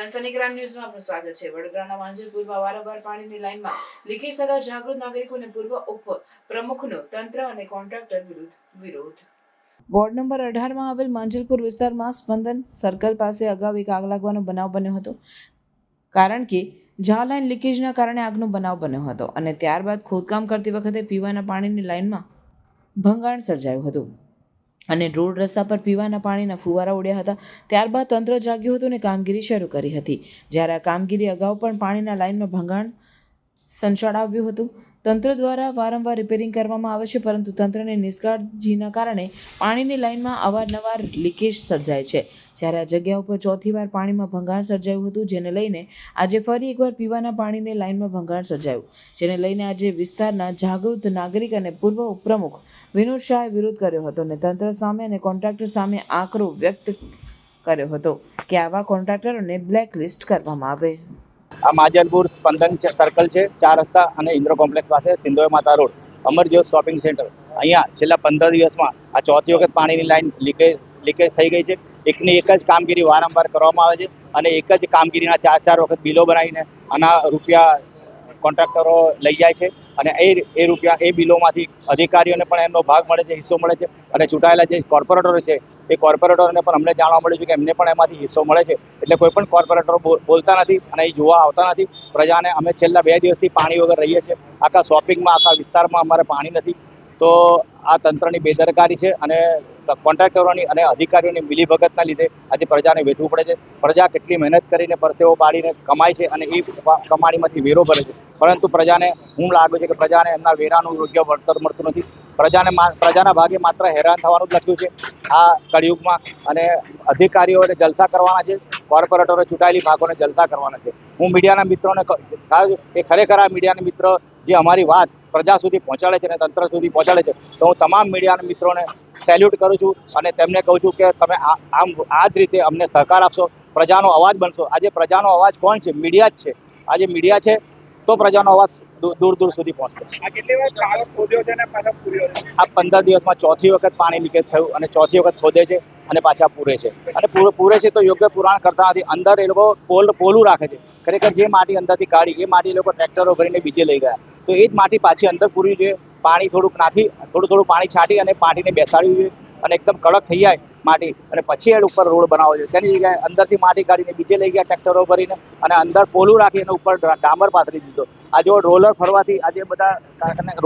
સનસની crime ન્યૂઝમાં આપનું સ્વાગત છે. વડોદરાના માંજલપુરમાં વારંવાર પાણીની લાઇનમાં લીકેજ થતા જાગૃત નાગરિકોને પૂર્વ ઉપ પ્રમુખનો તંત્ર અને કોન્ટ્રાક્ટર વિરુદ્ધ વિરોધ. વોર્ડ નંબર અઢારમાં આવેલ માંજલપુર વિસ્તારમાં સ્પંદન સર્કલ પાસે અગાઉ એક આગ લાગવાનો બનાવ બન્યો હતો. કારણ કે જા લાઇન લીકેજના કારણે આગનો બનાવ બન્યો હતો અને ત્યારબાદ ખોદકામ કરતી વખતે પીવાના પાણીની લાઇનમાં ભંગાણ સર્જાયું હતું. અને રોડ રસ્તા પર પીવાના પાણીના ફુવારા ઉડ્યા હતા. ત્યારબાદ તંત્ર જાગ્યું હતું અને કામગીરી શરૂ કરી હતી. જ્યારે આ કામગીરી અગાઉ પણ પાણીના લાઇનમાં ભંગાણ સંચાળાવ્યું હતું. તંત્ર દ્વારા વારંવાર રિપેરિંગ કરવામાં આવે છે, પરંતુ તંત્રની નિષ્કાળજીના કારણે પાણીની લાઇનમાં અવારનવાર લીકેજ સર્જાય છે. જ્યારે આ જગ્યા ઉપર ચોથી વાર પાણીમાં ભંગાણ સર્જાયું હતું, જેને લઈને આજે ફરી એકવાર પીવાના પાણીની લાઇનમાં ભંગાણ સર્જાયું. જેને લઈને આજે વિસ્તારના જાગૃત નાગરિક અને પૂર્વ ઉપપ્રમુખ વિનોદ શાહે વિરોધ કર્યો હતો અને તંત્ર સામે અને કોન્ટ્રાક્ટર સામે આકરો વ્યક્ત કર્યો હતો કે આવા કોન્ટ્રાક્ટરોને બ્લેકલિસ્ટ કરવામાં આવે. આ માજલપુર સ્પંદન સર્કલ છે, ચાર રસ્તા અને ઇન્દ્રો કોમ્પ્લેક્સ પાસે સિંધોય માતા રોડ. અમરજ્યોત શોપિંગ સેન્ટર અહીંયા છેલ્લા પંદર દિવસમાં આ ચોથી વખત પાણીની લાઈન લીકેજ લીકેજ થઈ ગઈ છે. એકની એક જ કામગીરી વારંવાર કરવામાં આવે છે અને એક જ કામગીરીના ચાર ચાર વખત બિલો બનાવીને આના રૂપિયા કોન્ટ્રાક્ટરો લઈ જાય છે અને એ એ રૂપિયા, એ બિલોમાંથી અધિકારીઓને પણ એમનો ભાગ મળે છે, હિસ્સો મળે છે અને ચૂંટાયેલા જે કોર્પોરેટરો છે, એ કોર્પોરેટરોને પણ અમને જાણવા મળ્યું છે કે એમને પણ એમાંથી હિસ્સો મળે છે. એટલે કોઈ પણ કોર્પોરેટરો બોલતા નથી અને એ જોવા આવતા નથી. પ્રજાને અમે છેલ્લા બે દિવસથી પાણી વગર રહીએ છીએ. આખા શોપિંગમાં, આખા વિસ્તારમાં અમારે પાણી નથી. તો આ તંત્રની બેદરકારી છે અને કોન્ટ્રાક્ટરોની અને અધિકારીઓની મિલીભગતના લીધે આજે પ્રજાને વેઠવું પડે છે. પ્રજા કેટલી મહેનત કરીને પરસેવો પાડીને કમાય છે અને એ કમાણીમાંથી વેરો ભરે છે. પરંતુ પ્રજાને હું લાગે છે કે પ્રજાને એમના વેરાનું યોગ્ય વળતર મળતું નથી. પ્રજાને પ્રજાના ભાગે માત્ર હેરાન થવાનું જ લખ્યું છે. આ કળિયુગમાં અને અધિકારીઓને જલસા કરવાના છે. કોર્પોરેટરો ચૂંટાયેલી ભાગોને જલસા કરવાના છે. હું મીડિયાના મિત્રોને એ ખરેખર આ મીડિયાના મિત્ર જે અમારી વાત પ્રજા સુધી પહોંચાડે છે અને તંત્ર સુધી પહોંચાડે છે. તો હું તમામ મીડિયાના મિત્રોને સેલ્યુટ કરું છું અને તેમને કહું છું કે તમે આમ આ જ રીતે અમને સહકાર આપશો પ્રજાનો અવાજ બનશો. આજે પ્રજાનો અવાજ કોણ છે? મીડિયા જ છે. આજે મીડિયા છે તો પ્રજાનો અવાજ દૂર દૂર સુધી પહોંચશે. આ પંદર દિવસમાં ચોથી વખત પાણી લીકેજ થયું અને ચોથી વખત ખોદે છે અને પાછા પૂરે છે. અને પૂર- છે તો યોગ્ય પુરાણ કરતા નથી. અંદર એ લોકો પોલ પોલું રાખે છે. ખરેખર જે માટી અંદરથી કાઢી એ માટી લોકો ટ્રેક્ટરો ભરીને બીજે લઈ ગયા. તો એ જ માટી પાછી અંદર પૂરવી જોઈએ. પાણી થોડુંક નાખી, થોડું થોડું પાણી છાંટી અને માટીને બેસાડવી જોઈએ. અને એકદમ કડક થઈ જાય માટી. અને પછી એના ઉપર રોડ બનાવવો જોઈએ. તેની જગ્યાએ અંદરથી માટી કાઢીને બીજે લઈ ગયા ટ્રેક્ટરો ભરીને અને અંદર પોલું રાખી અને ઉપર ડામર પાથરી દીધો. આ જો રોલર ફરવાથી આજે બધા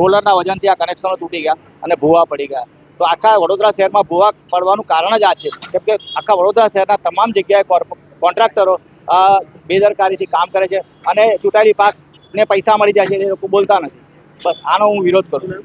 રોલરના વજનથી આ કનેક્શનો તૂટી ગયા અને ભૂવા પડી ગયા. તો આખા વડોદરા શહેરમાં ભૂવા પડવાનું કારણ જ આ છે. કેમ કે આખા વડોદરા શહેરના તમામ જગ્યાએ કોન્ટ્રાક્ટરો બેદરકારીથી કામ કરે છે. અને ચૂંટાયેલી પાકને પૈસા મળી જાય છે એ લોકો બોલતા નથી. બસ આનો હું વિરોધ કરું છું.